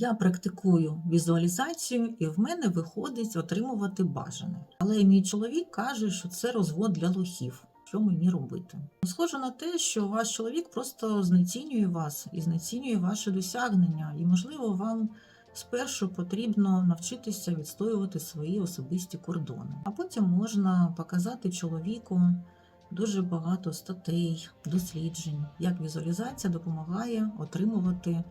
Я практикую візуалізацію, і в мене виходить отримувати бажане. Але мій чоловік каже, що це розвод для лохів. Що мені робити? Схоже на те, що ваш чоловік просто знецінює вас і знецінює ваші досягнення, і, можливо, вам спершу потрібно навчитися відстоювати свої особисті кордони, а потім можна показати чоловіку дуже багато статей, досліджень, як візуалізація допомагає отримувати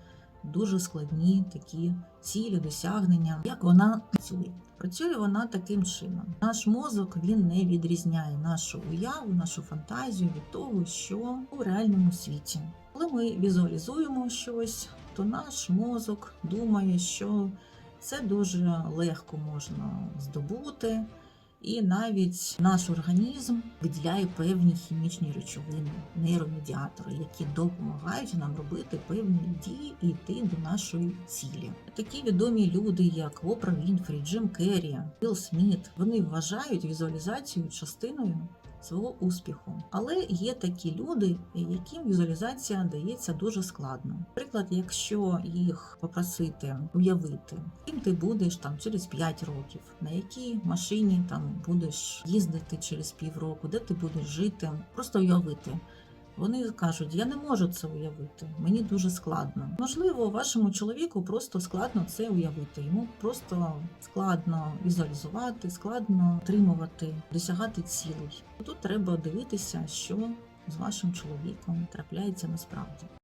дуже складні такі цілі, досягнення, як вона працює. Працює вона таким чином. Наш мозок він не відрізняє нашу уяву, нашу фантазію від того, що у реальному світі. Коли ми візуалізуємо щось, то наш мозок думає, що це дуже легко можна здобути, і навіть наш організм виділяє певні хімічні речовини, нейромедіатори, які допомагають нам робити певні дії і йти до нашої цілі. Такі відомі люди, як Опра Вінфрі, Джим Керрі, Білл Сміт, вони вважають візуалізацію частиною свого успіху. Але є такі люди, яким візуалізація дається дуже складно. Наприклад, якщо їх попросити уявити, ким ти будеш там через 5 років, на якій машині там будеш їздити через півроку, де ти будеш жити, просто уявити. Вони кажуть, я не можу це уявити, мені дуже складно. Можливо, вашому чоловіку просто складно це уявити. Йому просто складно візуалізувати, складно отримувати, досягати цілей. Тут треба дивитися, що з вашим чоловіком трапляється насправді.